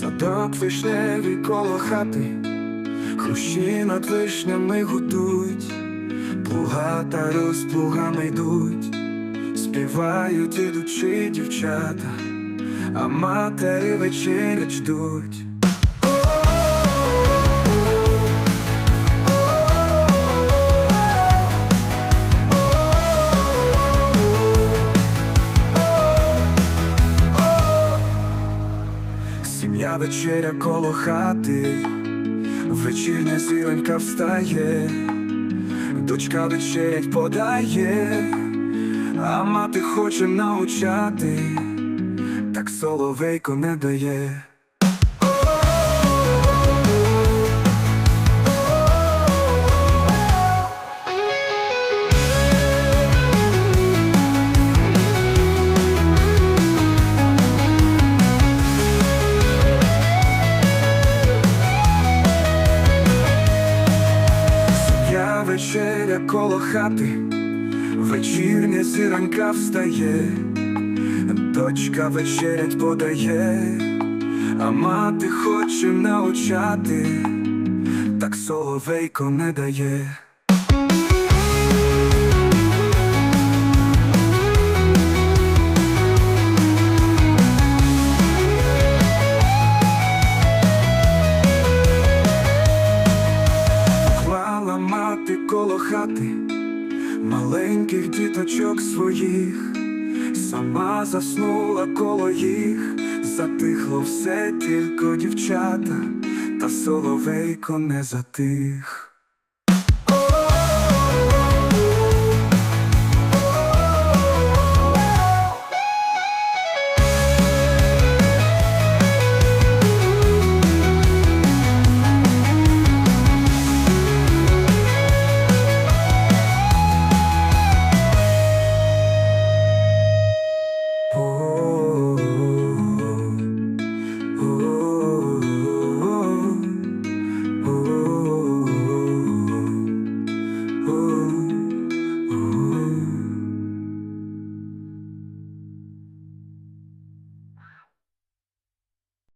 Садок вишневий коло хати, хрущі над вишнями гудуть, плуга та розплугами йдуть, співають ідучі дівчата, а матері вечерять ждуть. Сім'я вечеря коло хати, вечірня зіронька встає, дочка вечерять подає, а мати хоче научати, так соловейко не дає. Вечеря коло хати, вечірня зіронька встає, дочка вечерять подає, а мати хоче научати, так соловейко не дає. Коло маленьких діточок своїх, сама заснула коло їх, затихло все тільки дівчата, та соловейко не затих.